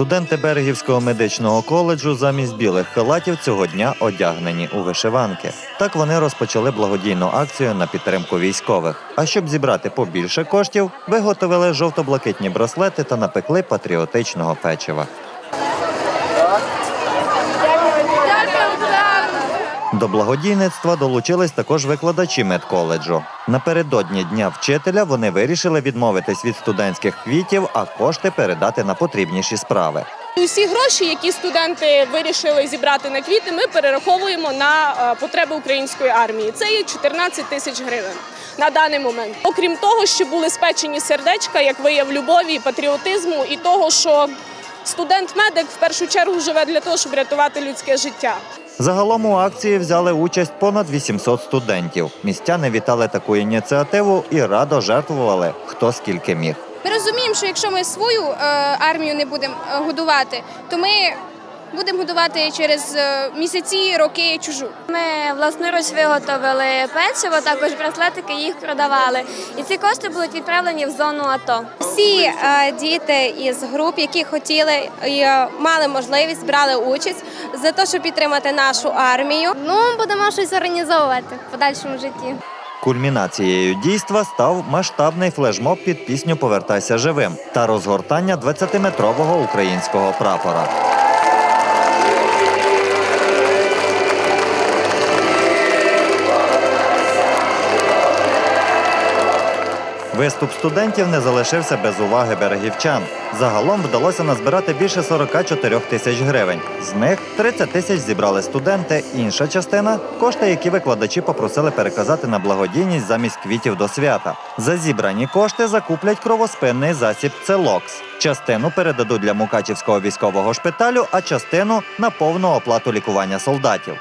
Студенти Берегівського медичного коледжу замість білих халатів цього дня одягнені у вишиванки. Так вони розпочали благодійну акцію на підтримку військових. А щоб зібрати побільше коштів, виготовили жовто-блакитні браслети та напекли патріотичного печива. До благодійництва долучились також викладачі медколеджу. Напередодні дня вчителя вони вирішили відмовитись від студентських квітів, а кошти передати на потрібніші справи. Усі гроші, які студенти вирішили зібрати на квіти, ми перераховуємо на е, потреби української армії. Це є 14 тисяч гривень на даний момент. Окрім того, що були спечені сердечка, як вияв любові, патріотизму і того, що студент-медик в першу чергу живе для того, щоб рятувати людське життя. Загалом у акції взяли участь понад 800 студентів. Містяни вітали таку ініціативу і радо жертвували хто скільки міг. Ми розуміємо, що якщо ми свою е, армію не будемо е, годувати, то ми будемо годувати через е, місяці, роки чужу. Ми власноруч виготовили печиво, також браслетики їх продавали. І ці кошти будуть відправлені в зону АТО. Всі е, діти із груп, які хотіли і е, мали можливість, брали участь за те, щоб підтримати нашу армію. Ну, будемо щось організовувати в подальшому житті. Кульмінацією дійства став масштабний флешмоб під пісню Повертайся живим та розгортання 20-метрового українського прапора. Виступ студентів не залишився без уваги берегівчан. Загалом вдалося назбирати більше 44 тисяч гривень. З них 30 тисяч зібрали студенти. Інша частина кошти, які викладачі попросили переказати на благодійність замість квітів до свята. За зібрані кошти закуплять кровоспинний засіб Целокс. Частину передадуть для Мукачівського військового шпиталю, а частину на повну оплату лікування солдатів.